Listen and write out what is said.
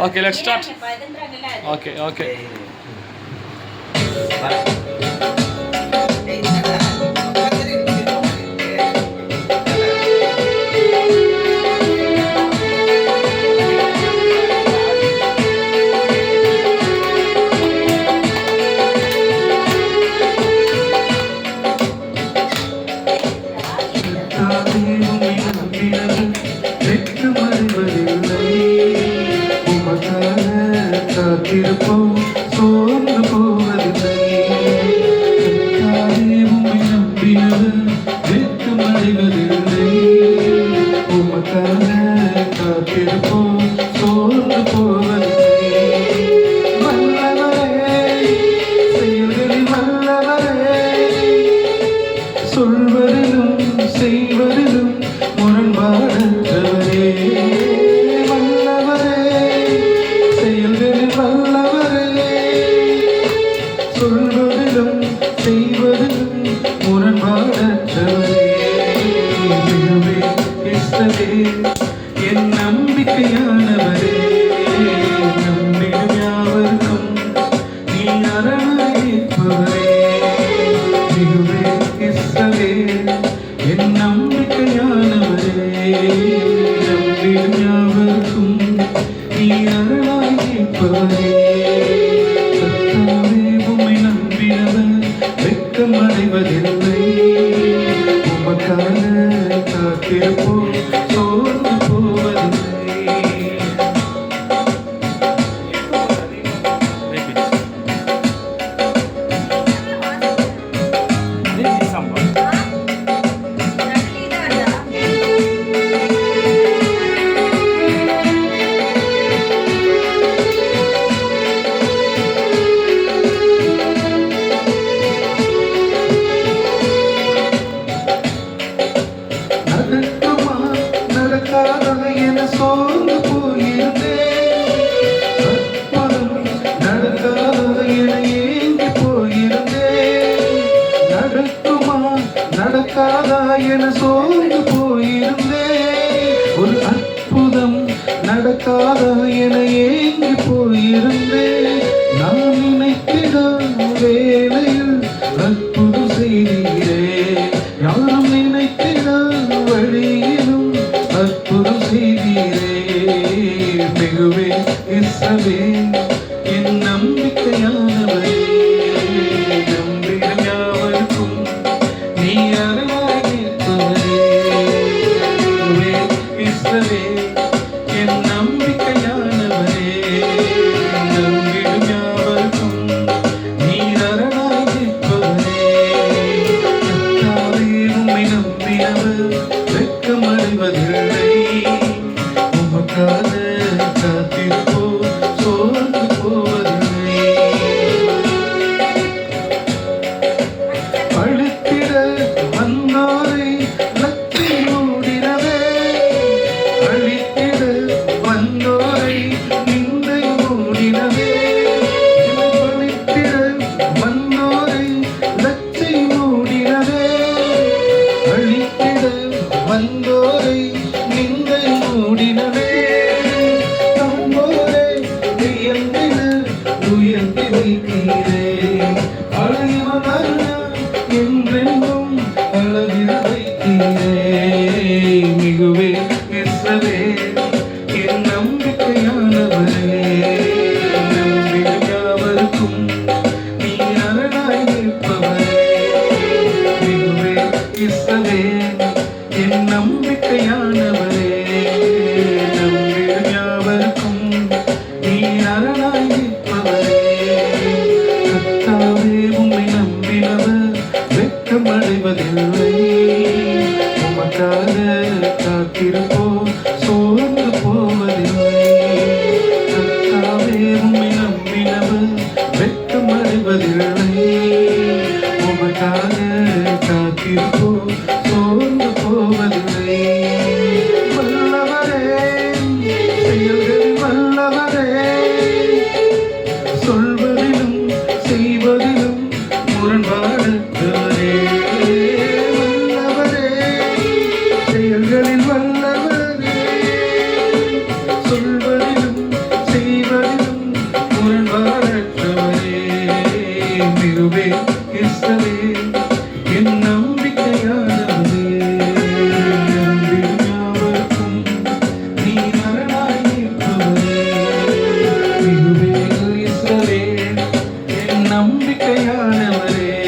Okay, let's start. Okay, okay. காத்திருப்போம் சோர்ந்து போவதில்லை கர்த்தாவே, உம்மை நம்பினவர் வெட்கம் அடைவதில்லை. உமக்காக காத்திருப்போம் சோர்ந்து போவதில்லை சொல்வதிலும் செய்வதிலும் முரண்பாடு சொல்வதிலும் செய்வதிலும் முரண்பாடற்றவரே மிகவே என் நம்பிக்கையானவரே. நம்பிடும் யாவருக்கும் நீ அரணாயிருப்பவரே மிகுவே இஸ்ரவே என் நம்பிக்கையானவரே. நம்பிடும் யாவருக்கும் நீ அரணாயிருப்பவரே வெட்கம் அடைவதில்லை உமக்காக காத்திருப்போம் நடக்காதா என சோர்ந்து போயிருந்தேன் அற்புதம் என ஏங்கி போயிருந்தேன் நடக்குமா நடக்காதா என சோர்ந்து போயிருந்தேன் ஒரு அற்புதம் நடக்காதா என ஏங்கி மிகுவே இசவே Hallelujah. பார்வை உமக்காக காத்திருப்போம் சோர்ந்து போவதில்லை. கத்தாவே உம்மை நம்பினவர் வெக்கம் அறிவதில்லை நம்பிக்கையானவரே